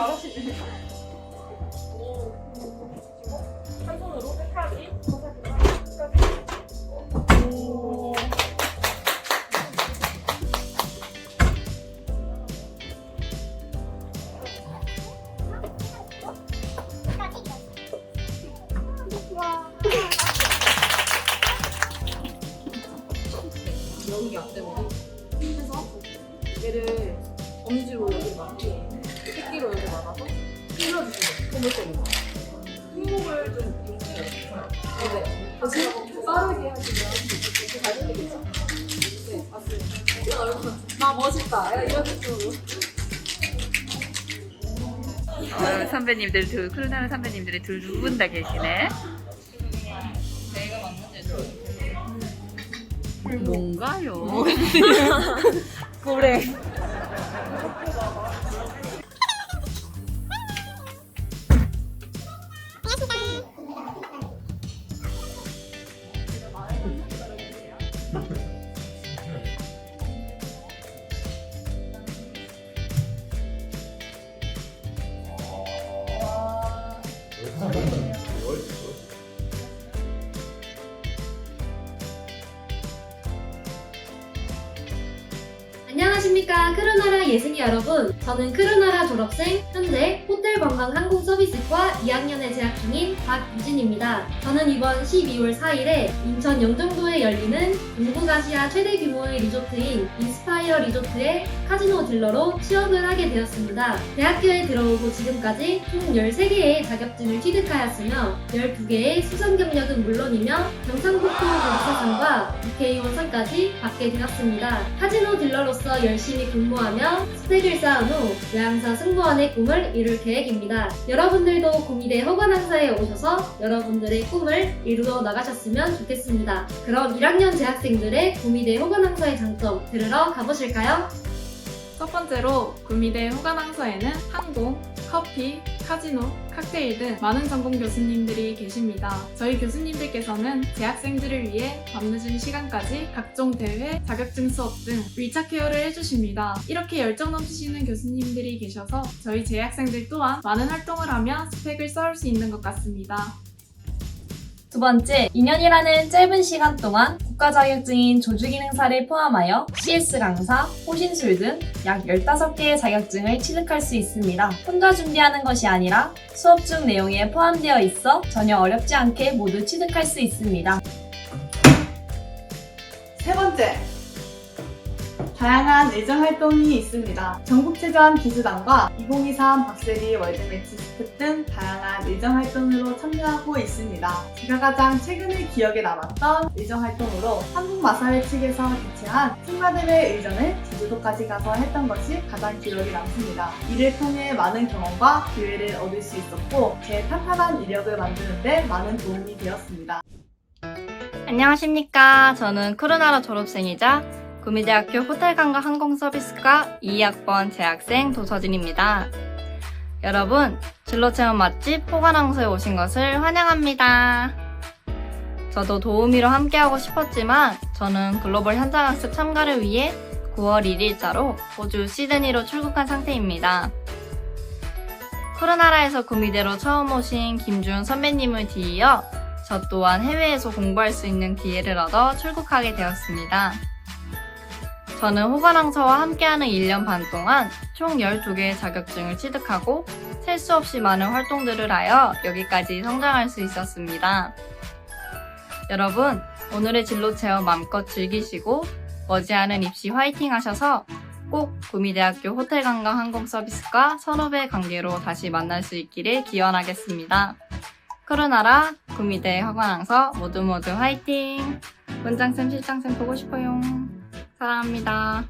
잘하시네. 오. 여기 안 되고 힘내서 얘를 엄지로 여기 막고 새끼로 여기 막아서 흘려주시고 손을 때리고 힘목을 좀 이용해요. 네. 대신 빠르게 하시면 이렇게 잘 들리겠죠? 네, 맞습니다. 나 멋있다. 야, 이런 느낌으로. 어, 선배님들 둘, 크루나르 선배님들이 둘두분 다 계시네. 뭔가요? 그래. 안녕하십니까. 크루나라 예승이 여러분. 저는 크루나라 졸업생 현재 호 텔 관광 항공 서비스과 2학년에 재학 중인 박유진입니다 저는 이번 12월 4일에 인천 영종도에 열리는 동북아시아 최대 규모의 리조트인 인스파이어 리조트의 카지노 딜러로 취업을 하게 되었습니다 대학교에 들어오고 지금까지 총 13개의 자격증을 취득하였으며 12개의 수상 경력은 물론이며 경상북도 경사상과 국회의원 상까지 받게 되었습니다. 카지노 딜러로서 열심히 근무하며 스펙을 쌓은 후 외항사 승무원의 꿈을 이룰 계획 입니다. 여러분들도 구미대 허관항사에 오셔서 여러분들의 꿈을 이루어 나가셨으면 좋겠습니다. 그럼 1학년 재학생들의 구미대 허관항사의 장점 들으러 가보실까요? 첫 번째로 구미대 호관항서에는 항공, 커피, 카지노, 칵테일 등 많은 전공 교수님들이 계십니다. 저희 교수님들께서는 재학생들을 위해 밤늦은 시간까지 각종 대회, 자격증 수업 등 밀착 케어를 해주십니다. 이렇게 열정 넘치시는 교수님들이 계셔서 저희 재학생들 또한 많은 활동을 하며 스펙을 쌓을 수 있는 것 같습니다. 두 번째, 2년이라는 짧은 시간 동안 국가 자격증인 조주기 능사를 포함하여 CS 강사, 호신술 등 약 15개의 자격증을 취득할 수 있습니다. 혼자 준비하는 것이 아니라 수업 중 내용에 포함되어 있어 전혀 어렵지 않게 모두 취득할 수 있습니다. 세 번째, 다양한 의정 활동이 있습니다. 전국체전 기수단과 2023 박세리 월드매치 스텝 등 다양한 의정 활동으로 참여하고 있습니다. 제가 가장 최근에 기억에 남았던 의정 활동으로 한국 마사회 측에서 개최한 승마대회 의전을 제주도까지 가서 했던 것이 가장 기억에 남습니다. 이를 통해 많은 경험과 기회를 얻을 수 있었고 제 탄탄한 이력을 만드는데 많은 도움이 되었습니다. 안녕하십니까. 저는 크루나라 졸업생이자 구미대학교 호텔관광 항공서비스과 2학번 재학생 도서진입니다. 여러분, 진로체험 맛집 포관항소에 오신 것을 환영합니다. 저도 도우미로 함께하고 싶었지만 저는 글로벌 현장학습 참가를 위해 9월 1일자로 호주 시드니로 출국한 상태입니다. 코로나라에서 구미대로 처음 오신 김준 선배님을 뒤이어 저 또한 해외에서 공부할 수 있는 기회를 얻어 출국하게 되었습니다. 저는 호관항서와 함께하는 1년 반 동안 총 12개의 자격증을 취득하고 셀 수 없이 많은 활동들을 하여 여기까지 성장할 수 있었습니다. 여러분, 오늘의 진로 체험 마음껏 즐기시고 머지않은 입시 화이팅 하셔서 꼭 구미대학교 호텔관광 항공서비스과 선후배 관계로 다시 만날 수 있기를 기원하겠습니다. 코로나라 구미대 허관항서 모두 모두 화이팅! 원장쌤 실장쌤 보고 싶어요. 사랑합니다.